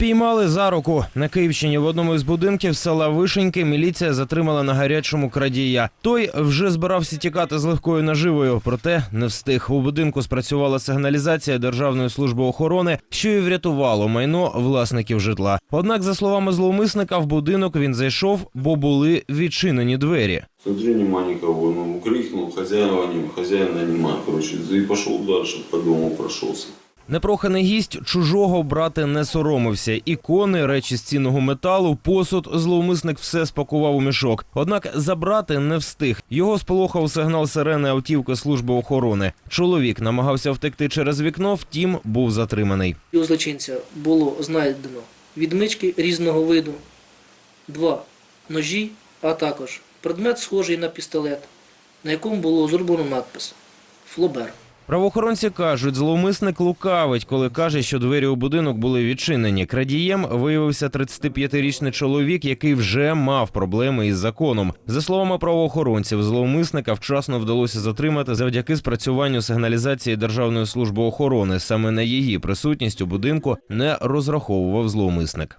Спіймали за руку на Київщині в одному із будинків села Вишеньки. Міліція затримала на гарячому крадія. Той вже збирався тікати з легкою наживою, проте не встиг. У будинку спрацювала сигналізація Державної служби охорони, що і врятувало майно власників житла. Однак, за словами зловмисника, в будинок він зайшов, бо були відчинені двері. Смотрю, нема никого. Ну, крикнул, хозяина нема, хозяина нема, короче, и пошел дальше, по дому прошелся. Непроханий гість чужого брати не соромився. Ікони, речі з цінного металу, посуд. Зловмисник все спакував у мішок. Однак забрати не встиг. Його сполохав сигнал сирени автівки служби охорони. Чоловік намагався втекти через вікно, втім був затриманий. У злочинця було знайдено відмички різного виду, два ножі, а також предмет, схожий на пістолет, на якому було зроблено надпис Флобер. Правоохоронці кажуть, зловмисник лукавить, коли каже, що двері у будинок були відчинені. Крадієм виявився 35-річний чоловік, який вже мав проблеми із законом. За словами правоохоронців, зловмисника вчасно вдалося затримати завдяки спрацюванню сигналізації Державної служби охорони. Саме на її присутність у будинку не розраховував зловмисник.